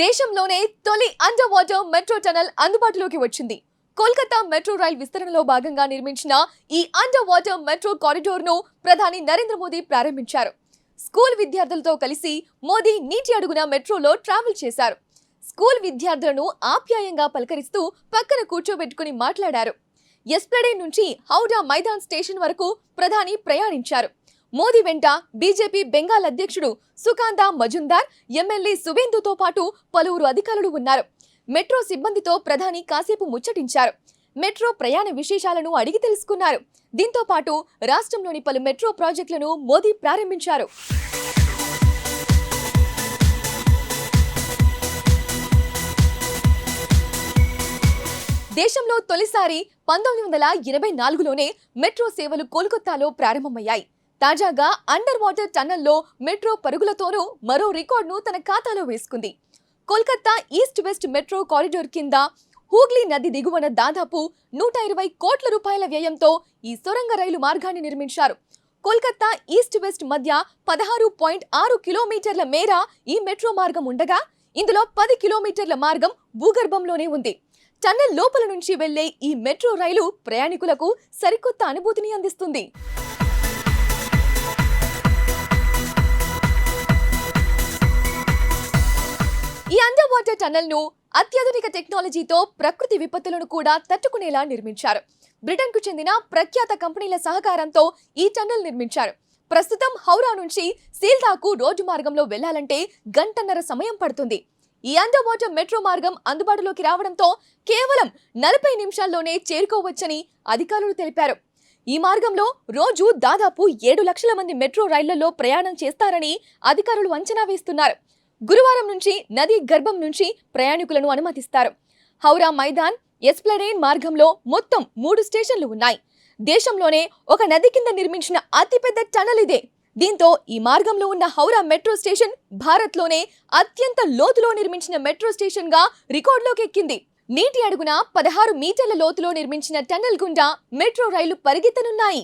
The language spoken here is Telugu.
దేశంలోనే తొలి అండర్ వాటర్ మెట్రో టనల్ అందుబాటులోకి వచ్చింది. కోల్కతా మెట్రో రైల్ విస్తరణలో భాగంగా నిర్మించిన ఈ అండర్ వాటర్ మెట్రో కారిడోర్ను ప్రధాని నరేంద్ర మోదీ ప్రారంభించారు. స్కూల్ విద్యార్థులతో కలిసి మోదీ నీటి అడుగున మెట్రోలో ట్రావెల్ చేశారు. స్కూల్ విద్యార్థులను ఆప్యాయంగా పలకరిస్తూ పక్కన కూర్చోబెట్టుకుని మాట్లాడారు. ఎస్ప్లడే నుంచి హౌడా మైదాన్ స్టేషన్ వరకు ప్రధాని ప్రయాణించారు. మోదీ వెంట బీజేపీ బెంగాల్ అధ్యక్షుడు సుకాంతా మజుందార్ ఎమ్మెల్యే సువేందుతో పాటు పలువురు అధికారులు ఉన్నారు. మెట్రో సిబ్బందితో ప్రధాని కాసేపు ముచ్చటించారు. మెట్రో ప్రయాణ విశేషాలను అడిగి తెలుసుకున్నారు. దీంతో పాటు రాష్ట్రంలోని పలు మెట్రో ప్రాజెక్టులను మోదీ ప్రారంభించారు. దేశంలో తొలిసారి పంతొమ్మిది వందల ఎనభై నాలుగులోనే మెట్రో సేవలు కోల్కతాలో ప్రారంభమయ్యాయి. తాజాగా అండర్ వాటర్ టన్నెల్లో మెట్రో పరుగులతోనూ మరో రికార్డును తన ఖాతాలో వేసుకుంది. Kolkata east west metro corridor కింద హూగ్లీ నది దిగువన దాదాపు నూట ఇరవై కోట్ల రూపాయల వ్యయంతో ఈ సొరంగ రైలు మార్గాన్ని నిర్మించారు. కోల్కతా ఈస్ట్ వెస్ట్ మధ్య పదహారు పాయింట్ ఆరు కిలోమీటర్ల మేర ఈ మెట్రో మార్గం ఉండగా ఇందులో పది కిలోమీటర్ల మార్గం భూగర్భంలోనే ఉంది. టన్నెల్ లోపల నుంచి వెళ్ళే ఈ మెట్రో రైలు ప్రయాణికులకు సరికొత్త అనుభూతిని అందిస్తుంది. వాటర్ టన్నెల్ను అత్యాధునిక టెక్నాలజీతో ప్రకృతి విపత్తులను కూడా తట్టుకునేలా నిర్మించారు. బ్రిటన్కు చెందిన ప్రఖ్యాత కంపెనీల సహకారంతో ఈ టన్నెల్ నిర్మించారు. ప్రస్తుతం హౌరా నుంచి సీల్దాకు రోడ్డు మార్గంలో వెళ్ళాలంటే గంటన్నర సమయం పడుతుంది. ఈ అండర్ వాటర్ మెట్రో మార్గం అందుబాటులోకి రావడంతో కేవలం నలభై నిమిషాల్లోనే చేరుకోవచ్చని అధికారులు తెలిపారు. ఈ మార్గంలో రోజు దాదాపు ఏడు లక్షల మంది మెట్రో రైళ్ళలో ప్రయాణం చేస్తారని అధికారులు అంచనా వేస్తున్నారు. గురువారం నుంచి నదీ గర్భం నుంచి ప్రయాణికులను అనుమతిస్తారు. హౌరా మైదాన్ ఎస్ప్లనేన్ మార్గంలో మొత్తం మూడు స్టేషన్లు ఉన్నాయి. దేశంలోనే ఒక నది కింద నిర్మించిన అతిపెద్ద టనల్ ఇదే. దీంతో ఈ మార్గంలో ఉన్న హౌరా మెట్రో స్టేషన్ భారత్లోనే అత్యంత లోతులో నిర్మించిన మెట్రో స్టేషన్గా రికార్డులోకి ఎక్కింది. నీటి అడుగున పదహారు మీటర్ల లోతులో నిర్మించిన టన్నెల్ గుండా మెట్రో రైలు పరిగెత్తనున్నాయి.